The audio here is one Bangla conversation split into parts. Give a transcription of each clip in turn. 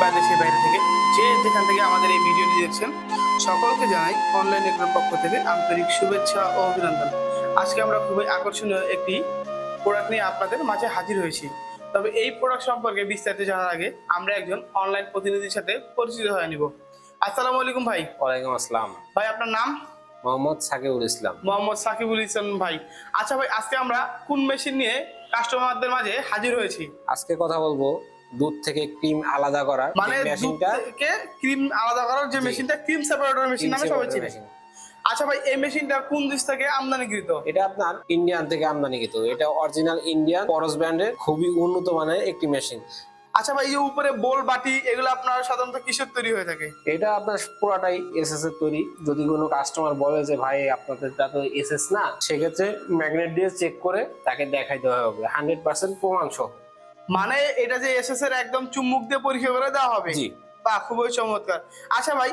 কিংবা দেশের বাইরে থেকে যে যেখান থেকে আমাদের এই ভিডিওটি দেখছেন সকলকে জানাই অনলাইন নেটওয়ার্ক পক্ষ থেকে আন্তরিক শুভেচ্ছা ও অভিনন্দন। আজকে আমরা খুবই আকর্ষণীয় একটি প্রোডাক্ট নিয়ে আপনাদের মাঝে হাজির হয়েছি। তবে এই প্রোডাক্ট সম্পর্কে বিস্তারিত জানার আগে আমরা একজন অনলাইন প্রতিনিধির সাথে পরিচিত হয়ে নিব। আসসালামু আলাইকুম ভাই। ওয়ালাইকুম আসসালাম। ভাই আপনার নাম? মোহাম্মদ সাকিবুল ইসলাম। মোহাম্মদ সাকিবুল ইসলাম ভাই। আচ্ছা ভাই আজকে আমরা কোন মেশিন নিয়ে কাস্টমারদের মাঝে হাজির হয়েছি? আজকে কথা বলব দুধ থেকে ক্রিম আলাদা করার মানে মেশিনটা ক্রিম আলাদা করার যে মেশিনটা ক্রিম সেপারেটর মেশিন নামে সবাই চিনে। আচ্ছা ভাই এই মেশিনটা কোন দেশ থেকে আমদানিকৃত? এটা আপনার ইন্ডিয়ান থেকে আমদানিকৃত। এটা অরিজিনাল ইন্ডিয়ান পরস ব্র্যান্ডের খুবই উন্নত মানের একটি মেশিন। আচ্ছা ভাই এই যে উপরে বোল বাটি এগুলো আপনার সাধারণত কিসের তৈরি হয়ে থাকে? এটা আপনার পুরাটাই এসএস এর তৈরি। যদি কোনো কাস্টমার বলে যে ভাই আপনাদেরটা তো এসএস না সেক্ষেত্রে ম্যাগনেট দিয়ে চেক করে তাকে দেখাই দেওয়া হবে। হান্ড্রেড পার্সেন্ট প্রমাণ সহ মানে এটা যে এসএস এর একদম চুম্বুক দিয়ে পরীক্ষা করে দেওয়া হবে? বা খুবই চমৎকার। আচ্ছা ভাই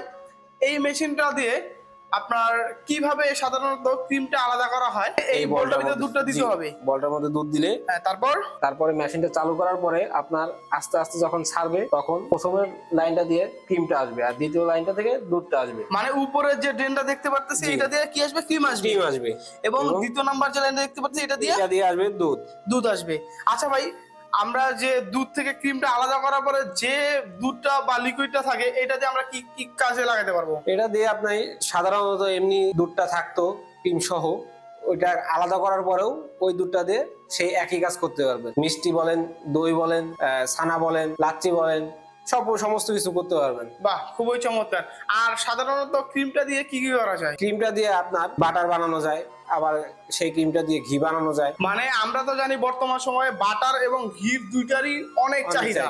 এই মেশিনটা দিয়ে আপনার কীভাবে সাধারণত ক্রিমটা আলাদা করা হয়? এই বলটার ভিতরে দুধটা দিতে হবে। বলটার মধ্যে দুধ দিলে হ্যাঁ তারপর? তারপরে মেশিনটা চালু করার পরে আপনার আস্তে আস্তে যখন ছাড়বে তখন প্রথমের লাইনটা দিয়ে ক্রিমটা আসবে আর দ্বিতীয় লাইনটা থেকে দুধটা আসবে। মানে উপরে যে ড্রেনটা দেখতে পারতেছি এটা দিয়ে কি আসবে? ক্রিম আসবে। ক্রিম আসবে। এবং এবং- দ্বিতীয় নাম্বার যে লাইনটা দেখতে পাচ্ছি এটা দিয়ে এটা দিয়ে আসবে দুধ। দুধ আসবে। আচ্ছা ভাই আমরা যে দুধ থেকে ক্রিমটা আলাদা করার পরে যে দুধটা বা লিকুইডটা থাকে, এটা দিয়ে আমরা কি কি কাজে লাগাতে পারব? এটা দিয়ে আপনি সাধারণত এমনি দুধটা থাকতো, ক্রিম সহ, ওইটা আলাদা করার পরেও ওই দুধটা দিয়ে সেই একই কাজ করতে পারবে মিষ্টি বলেন, দই বলেন ছানা বলেন, লাচ্ছি বলেন সব সমস্ত কিছু করতে পারবেন। বাহ খুবই চমৎকার। আর সাধারণত ক্রিমটা দিয়ে কি কি করা যায়? ক্রিমটা দিয়ে আপনার বাটার বানানো যায় আবার সেই ক্রিমটা দিয়ে ঘি বানানো যায়। মানে আমরা তো জানি বর্তমান সময়ে বাটার এবং ঘি দুইটারই অনেক চাহিদা।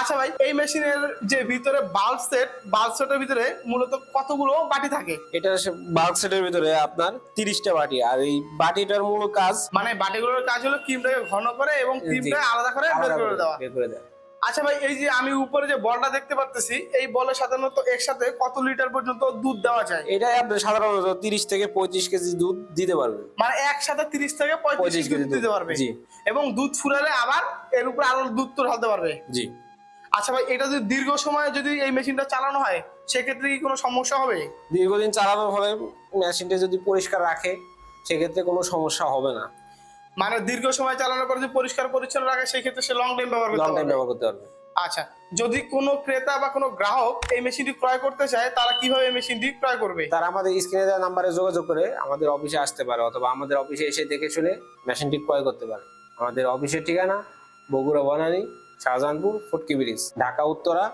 আচ্ছা ভাই এই মেশিনের যে ভিতরে বাল্ব সেট বাল্ব সেটের ভিতরে মূলত কতগুলো বাটি থাকে? এটা বাল্ব সেটের ভিতরে আপনার তিরিশটা বাটি আর এই বাটিটার মূল কাজ মানে বাটিগুলোর কাজ হলো ক্রিমটাকে ঘন করে এবং ক্রিমটা আলাদা করে বের করে দেওয়া। বের করে দেওয়া। আচ্ছা ভাই এই যে আমি উপরে যে বলটা দেখতে পাচ্তেছি এই বলে সাধারণত একসাথে কত লিটার পর্যন্ত দুধ দেওয়া যায়? এটাই আপনি সাধারণত তিরিশ থেকে পঁয়ত্রিশ কেজি দুধ দিতে পারবেন মানে একসাথে তিরিশ থেকে পঁয়ত্রিশ কেজি দুধ দিতে পারবে? জি। এবং দুধ ফুরালে আবার এর উপরে আরও দুধ তো ঢালতে পারবে? জি। আচ্ছা ভাই এটা যদি দীর্ঘ সময় যদি এই মেশিনটা চালানো হয় সেক্ষেত্রে কি কোনো সমস্যা হবে? দীর্ঘদিন চালানোর ফলে মেশিনটা যদি পরিষ্কার রাখে সেক্ষেত্রে কোনো সমস্যা হবে না। মানে দীর্ঘ সময় চালানোর পর যদি পরিষ্কার পরিচ্ছন্ন রাখে সেই ক্ষেত্রে সে লং টাইম ব্যবহার লং করতে টাইম পারবে। ব্যবহার করতে পারবে। আচ্ছা যদি কোনো ক্রেতা বা কোনো গ্রাহক এই মেশিনটি ক্রয় করতে চায় তারা কীভাবে এই মেশিনটি ক্রয় করবে? তারা আমাদের স্ক্রিনে দেওয়া নাম্বারে যোগাযোগ করে আমাদের অফিসে আসতে পারে অথবা আমাদের অফিসে এসে দেখে শুনে মেশিনটি ক্রয় করতে পারে। আমাদের অফিসের ঠিকানা বগুড়া বনানী শাহজাহানপুর ফটকি ব্রিজ ঢাকা উত্তরা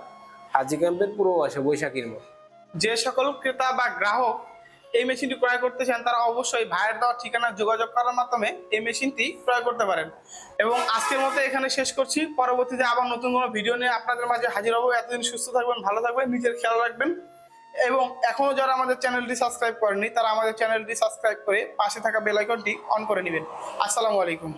হাজি ক্যাম্পের পূর্ব পাশে বৈশাখীর মোড়। যে সকল ক্রেতা বা গ্রাহক এই মেশিনটি ক্রয় করতে চান, তারা অবশ্যই ভাইয়ের দেওয়া ঠিকানা যোগাযোগ করার মাধ্যমে এই মেশিনটি ক্রয় করতে পারেন। এবং আজকের মতো এখানে শেষ করছি। পরবর্তীতে আবার নতুন কোনো ভিডিও নিয়ে আপনাদের মাঝে হাজির হব। এতদিন সুস্থ থাকবেন, ভালো থাকবেন, নিজের খেয়াল রাখবেন। এবং এখনও যারা আমাদের চ্যানেলটি সাবস্ক্রাইব করেনি তারা আমাদের চ্যানেলটি সাবস্ক্রাইব করে পাশে থাকা বেলাইকনটি অন করে নেবেন। আসসালামু আলাইকুম।